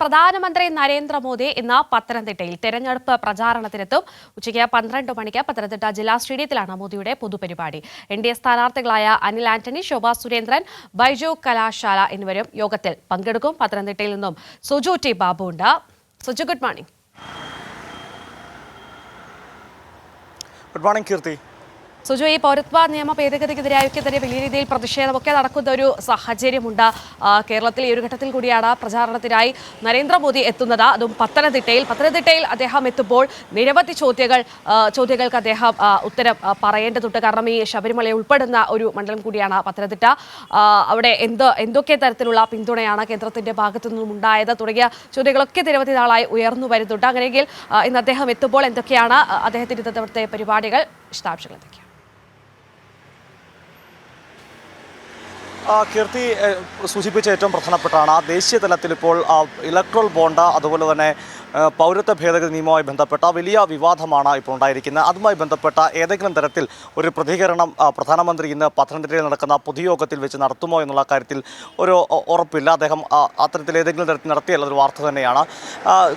പ്രധാനമന്ത്രി നരേന്ദ്രമോദി ഇന്ന് പത്തനംതിട്ടയിൽ തെരഞ്ഞെടുപ്പ് പ്രചാരണത്തിനെത്തും. ഉച്ചയ്ക്ക് പന്ത്രണ്ട് മണിക്ക് പത്തനംതിട്ട ജില്ലാ സ്റ്റേഡിയത്തിലാണ് മോദിയുടെ പൊതുപരിപാടി. എൻ ഡി എ സ്ഥാനാർത്ഥികളായ അനിൽ ആന്റണി ശോഭാ സുരേന്ദ്രൻ ബൈജു കലാശാല എന്നിവരും യോഗത്തിൽ പങ്കെടുക്കും. പത്തനംതിട്ടയിൽ നിന്നും സുജു ടി ബാബു ഉണ്ട് Suju good morning. Good morning Keerthi. Suju ഈ പൗരത്വ നിയമ ഭേദഗതിക്കെതിരായൊക്കെ വലിയ രീതിയിൽ പ്രതിഷേധമൊക്കെ നടക്കുന്ന ഒരു സാഹചര്യമുണ്ട്. കേരളത്തിൽ ഈ ഒരു ഘട്ടത്തിൽ കൂടിയാണ് പ്രചാരണത്തിനായി നരേന്ദ്രമോദി എത്തുന്നത്. അതും പത്തനംതിട്ടയിൽ. പത്തനംതിട്ടയിൽ അദ്ദേഹം എത്തുമ്പോൾ നിരവധി ചോദ്യങ്ങൾ ചോദ്യങ്ങൾക്ക് അദ്ദേഹം ഉത്തരം പറയേണ്ടതുണ്ട്. കാരണം ഈ ശബരിമല ഉൾപ്പെടുന്ന ഒരു മണ്ഡലം കൂടിയാണ് പത്തനംതിട്ട. അവിടെ എന്ത് എന്തൊക്കെ തരത്തിലുള്ള പിന്തുണയാണ് കേന്ദ്രത്തിന്റെ ഭാഗത്തു നിന്നും ഉണ്ടായത് തുടങ്ങിയ ചോദ്യങ്ങളൊക്കെ നിരവധി നാളായി ഉയർന്നു വരുന്നുണ്ട്. അങ്ങനെയെങ്കിൽ ഇന്ന് അദ്ദേഹം എത്തുമ്പോൾ എന്തൊക്കെയാണ് അദ്ദേഹത്തിന്റെ ഇന്നത്തെ പരിപാടികൾ? വിശദാംശങ്ങൾ എന്തൊക്കെയാണ്? കീർത്തി സൂചിപ്പിച്ച ഏറ്റവും പ്രധാനപ്പെട്ടാണ് ദേശീയ തലത്തിൽ ഇപ്പോൾ ആ, ഇലക്ട്രൽ ബോണ്ട് അതുപോലെ തന്നെ പൗരത്വ ഭേദഗതി നിയമവുമായി ബന്ധപ്പെട്ട വലിയ വിവാദമാണ് ഇപ്പോൾ ഉണ്ടായിരിക്കുന്നത്. അതുമായി ബന്ധപ്പെട്ട ഏതെങ്കിലും തരത്തിൽ ഒരു പ്രതികരണം പ്രധാനമന്ത്രി ഇന്ന് പത്തനംതിട്ടയിൽ നടക്കുന്ന പൊതുയോഗത്തിൽ വെച്ച് നടത്തുമോ എന്നുള്ള കാര്യത്തിൽ ഒരു ഉറപ്പില്ല. അദ്ദേഹം അത്തരത്തിൽ ഏതെങ്കിലും തരത്തിൽ നടത്തിയാൽ ഒരു വാർത്ത തന്നെയാണ്.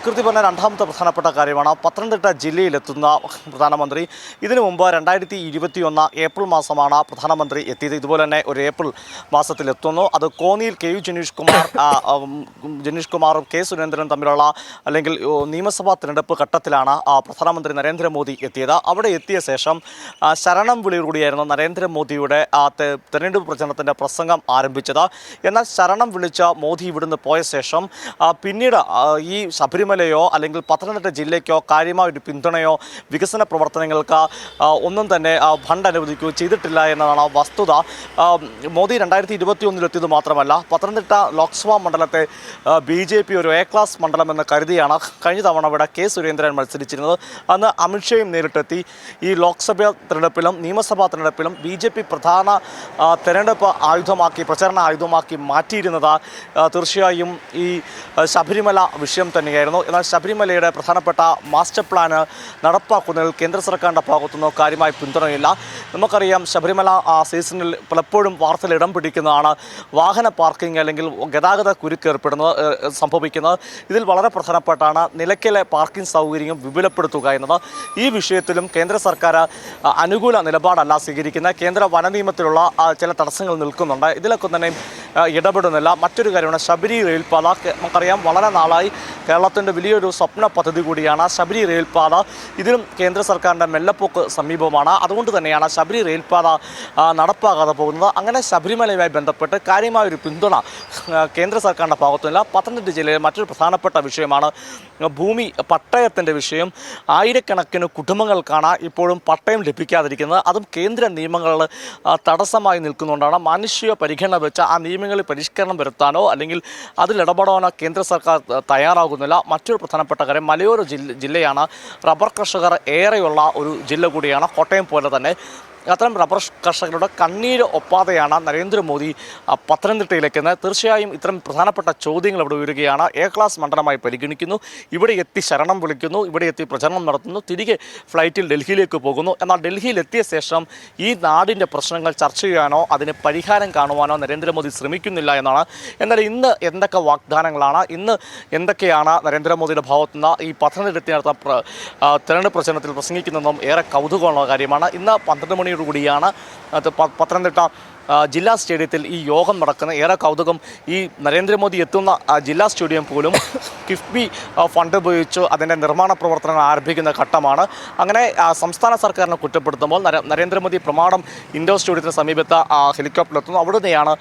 കൃത്യം പറഞ്ഞ രണ്ടാമത്തെ പ്രധാനപ്പെട്ട കാര്യമാണ് പത്തനംതിട്ട ജില്ലയിലെത്തുന്ന പ്രധാനമന്ത്രി. ഇതിനു മുമ്പ് രണ്ടായിരത്തി ഇരുപത്തിയൊന്ന് ഏപ്രിൽ മാസമാണ് പ്രധാനമന്ത്രി എത്തിയത്. ഇതുപോലെ തന്നെ ഒരു ഏപ്രിൽ മാസത്തിൽ എത്തുന്നു അത് കോന്നിയിൽ കെ യു ജനീഷ് കുമാർ ജനീഷ് കുമാറും കെ സുരേന്ദ്രനും തമ്മിലുള്ള അല്ലെങ്കിൽ നിയമസഭാ തിരഞ്ഞെടുപ്പ് ഘട്ടത്തിലാണ് പ്രധാനമന്ത്രി നരേന്ദ്രമോദി എത്തിയത്. അവിടെ എത്തിയ ശേഷം ശരണം വിളിയോടുകൂടിയായിരുന്നു നരേന്ദ്രമോദിയുടെ തെരഞ്ഞെടുപ്പ് പ്രചരണത്തിന്റെ പ്രസംഗം ആരംഭിച്ചത്. എന്നാൽ ശരണം വിളിച്ച മോദി ഇവിടുന്ന് പോയ ശേഷം പിന്നീട് ഈ ശബരിമലയോ അല്ലെങ്കിൽ പത്തനംതിട്ട ജില്ലയ്ക്കോ കാര്യമായ ഒരു പിന്തുണയോ വികസന പ്രവർത്തനങ്ങൾക്ക് ഒന്നും തന്നെ ഫണ്ട് അനുവദിക്കുകയോ ചെയ്തിട്ടില്ല എന്നതാണ് വസ്തുത. മോദി രണ്ടായിരത്തി ഇരുപത്തി ഒന്നിലെത്തിയത് മാത്രമല്ല പത്തനംതിട്ട ലോക്സഭാ മണ്ഡലത്തെ ബി ജെ പി ഒരു എ ക്ലാസ് മണ്ഡലം എന്ന് കരുതിയാണ്. കഴിഞ്ഞ തവണ ഇവിടെ കെ സുരേന്ദ്രൻ മത്സരിച്ചിരുന്നത്. അന്ന് അമിത്ഷയും നേരിട്ടെത്തി. ഈ ലോക്സഭാ തിരഞ്ഞെടുപ്പിലും നിയമസഭാ തിരഞ്ഞെടുപ്പിലും ബി ജെ പി പ്രധാന തിരഞ്ഞെടുപ്പ് ആയുധമാക്കി പ്രചരണ ആയുധമാക്കി മാറ്റിയിരുന്നത് തീർച്ചയായും ഈ ശബരിമല വിഷയം തന്നെയായിരുന്നു. എന്നാൽ ശബരിമലയുടെ പ്രധാനപ്പെട്ട മാസ്റ്റർ പ്ലാൻ നടപ്പാക്കുന്നതിൽ കേന്ദ്ര സർക്കാരിന്റെ ഭാഗത്തുനിന്ന് കാര്യമായി പിന്തുണയില്ല. നമുക്കറിയാം ശബരിമല സീസണിൽ പലപ്പോഴും വാർത്തയിൽ ഇടം പിടിക്കുന്നതാണ് വാഹന പാർക്കിംഗ് അല്ലെങ്കിൽ ഗതാഗത കുരുക്ക് ഏർപ്പെടുന്നത് സംഭവിക്കുന്നത്. ഇതിൽ വളരെ പ്രധാനപ്പെട്ടാണ് നിലയ്ക്കലെ പാർക്കിംഗ് സൗകര്യം വിപുലപ്പെടുത്തുക എന്നത് ഈ വിഷയത്തിലും കേന്ദ്ര സർക്കാർ അനുകൂല നിലപാടല്ല സ്വീകരിക്കുന്ന കേന്ദ്ര വനനിയമത്തിലുള്ള ചില തടസ്സങ്ങൾ നിൽക്കുന്നുണ്ട്. ഇതിലൊക്കെ തന്നെ ഇടപെടുന്നില്ല. മറ്റൊരു കാര്യമാണ് ശബരി റെയിൽപാത നമുക്കറിയാം വളരെ നാളായി കേരളത്തിന്റെ വലിയൊരു സ്വപ്ന പദ്ധതി കൂടിയാണ് ശബരി റെയിൽപാത ഇതിലും കേന്ദ്ര സർക്കാരിന്റെ മെല്ലപ്പോക്ക് സമീപമാണ്. അതുകൊണ്ട് തന്നെയാണ് ശബരി റെയിൽപാത നടപ്പാകാതെ പോകുന്നത്. അങ്ങനെ ശബരിമലയുമായി ബന്ധപ്പെട്ട് കാര്യമായൊരു പിന്തുണ കേന്ദ്ര സർക്കാരിന്റെ ഭാഗത്തുനില്ല പത്തനംതിട്ട ജില്ലയിലെ മറ്റൊരു പ്രധാനപ്പെട്ട വിഷയമാണ് ഭൂമി പട്ടയത്തിന്റെ വിഷയം. ആയിരക്കണക്കിന് കുടുംബങ്ങൾക്കാണ് ഇപ്പോഴും പട്ടയം ലഭിക്കാതിരിക്കുന്നത്. അതും കേന്ദ്ര നിയമങ്ങളിൽ തടസ്സമായി നിൽക്കുന്നുകൊണ്ടാണ് മാനുഷിക പരിഗണന വെച്ച ആ നിയമങ്ങളിൽ പരിഷ്കരണം വരുത്താനോ അല്ലെങ്കിൽ അതിൽ ഇടപെടാനോ കേന്ദ്ര സർക്കാർ തയ്യാറാകുന്നില്ല. മറ്റൊരു പ്രധാനപ്പെട്ട കാര്യം മലയോര ജില്ല ജില്ലയാണ് റബ്ബർ കർഷകർ ഏറെയുള്ള ഒരു ജില്ല കൂടിയാണ്. കോട്ടയം പോലെ തന്നെ അത്തരം റബ്ബർ കർഷകരുടെ കണ്ണീര് ഒപ്പാതെയാണ് നരേന്ദ്രമോദി പത്തനംതിട്ടയിലേക്ക് തീർച്ചയായും ഇത്തരം പ്രധാനപ്പെട്ട ചോദ്യങ്ങൾ ഇവിടെ ഉയരുകയാണ്. എ ക്ലാസ് മണ്ഡലമായി പരിഗണിക്കുന്നു. ഇവിടെ എത്തി ശരണം വിളിക്കുന്നു. ഇവിടെ എത്തി പ്രചരണം നടത്തുന്നു. തിരികെ ഫ്ലൈറ്റിൽ ഡൽഹിയിലേക്ക് പോകുന്നു. എന്നാൽ ഡൽഹിയിൽ എത്തിയ ശേഷം ഈ നാടിന്റെ പ്രശ്നങ്ങൾ ചർച്ച ചെയ്യാനോ അതിന് പരിഹാരം കാണുവാനോ നരേന്ദ്രമോദി ശ്രമിക്കുന്നില്ല എന്നാണ്. എന്നാൽ ഇന്ന് എന്തൊക്കെ വാഗ്ദാനങ്ങളാണ്? ഇന്ന് എന്തൊക്കെയാണ് നരേന്ദ്രമോദിയുടെ ഭാഗത്തു നിന്ന് ഈ പത്തനംതിട്ട നടത്തുന്ന തെരഞ്ഞെടുപ്പ് പ്രചരണത്തിൽ പ്രസംഗിക്കുന്നതും ഏറെ കൗതുകമുള്ള കാര്യമാണ്. ഇന്ന് പന്ത്രണ്ട് മണിയോടുകൂടിയാണ് അത് പ- പത്തനംതിട്ട ജില്ലാ സ്റ്റേഡിയത്തിൽ ഈ യോഗം നടക്കുന്ന ഏറെ കൗതുകം ഈ നരേന്ദ്രമോദി എത്തുന്ന ജില്ലാ സ്റ്റേഡിയം പോലും കിഫ്ബി ഫണ്ട് ഉപയോഗിച്ച് അതിന്റെ നിർമ്മാണ പ്രവർത്തനങ്ങൾ ആരംഭിക്കുന്ന ഘട്ടമാണ്. അങ്ങനെ സംസ്ഥാന സർക്കാരിനെ കുറ്റപ്പെടുത്തുമ്പോൾ നര- നരേന്ദ്രമോദി പ്രമാണം ഇൻഡോർ സ്റ്റേഡിയത്തിന് സമീപത്ത് ആ, ഹെലികോപ്റ്ററിൽ എത്തുന്നു. അവിടെ നിന്നെയാണ്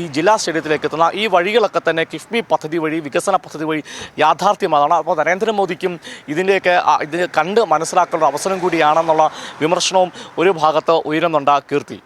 ഈ- ജില്ലാ സ്റ്റേഡിയത്തിലേക്ക് എത്തുന്ന ഈ വഴികളൊക്കെ തന്നെ കിഫ്ബി പദ്ധതി വഴി വികസന പദ്ധതി വഴി യാഥാർത്ഥ്യമാതാണ് അപ്പോൾ നരേന്ദ്രമോദിക്കും ഇതിന്റെയൊക്കെ ഇതിന് കണ്ട് മനസ്സിലാക്കാനുള്ള അവസരം കൂടിയാണെന്നുള്ള വിമർശനവും ഒരു ഭാഗത്ത് ഉയരുന്നുണ്ട്. കീർത്തി.